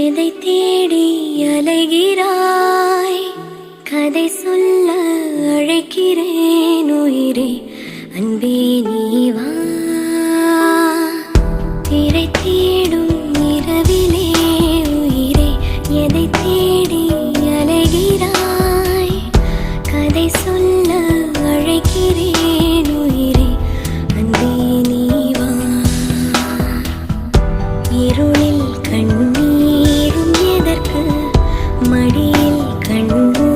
எதை தேடி அலைகிறாய்? கதை சொல்ல அழைக்கிறேன் உயிரே அன்பே நீவா திரை தேடும் இரவிலே உயிரே எதை தேடி அலைகிறாய்? கதை சொல்ல அழைக்கிறேன் உயிரே அன்பே இருளில் கண்ணு thành vui